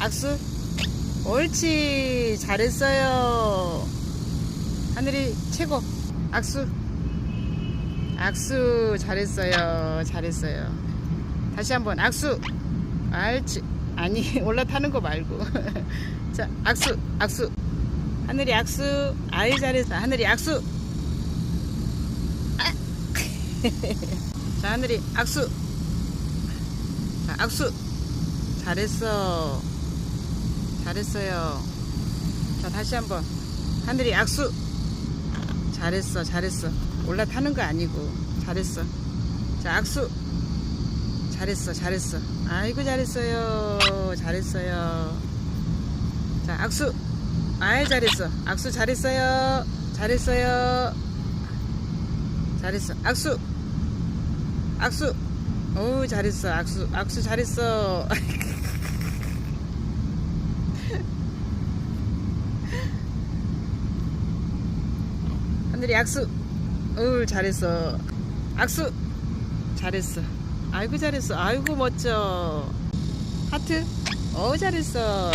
악수. 옳지. 잘했어요. 하늘이 최고. 악수. 악수. 잘했어요. 잘했어요. 다시 한번 악수. 알지. 아니, 올라타는 거 말고. 자, 악수. 악수. 하늘이 악수. 아이, 잘했어. 하늘이 악수. 아. 자, 하늘이 악수. 자, 악수. 잘했어. 잘했어요. 자, 다시 한번. 하늘이 악수. 잘했어, 잘했어. 올라타는 거 아니고. 잘했어. 자, 악수. 잘했어, 잘했어. 아이고, 잘했어요. 잘했어요. 자, 악수. 아이, 잘했어. 악수 잘했어요. 잘했어요. 잘했어. 악수. 악수. 오, 잘했어. 악수. 악수 잘했어. 하늘이 악수. 오, 잘했어. 악수. 잘했어. 아이고, 잘했어. 아이고, 멋져. 하트. 어, 잘했어.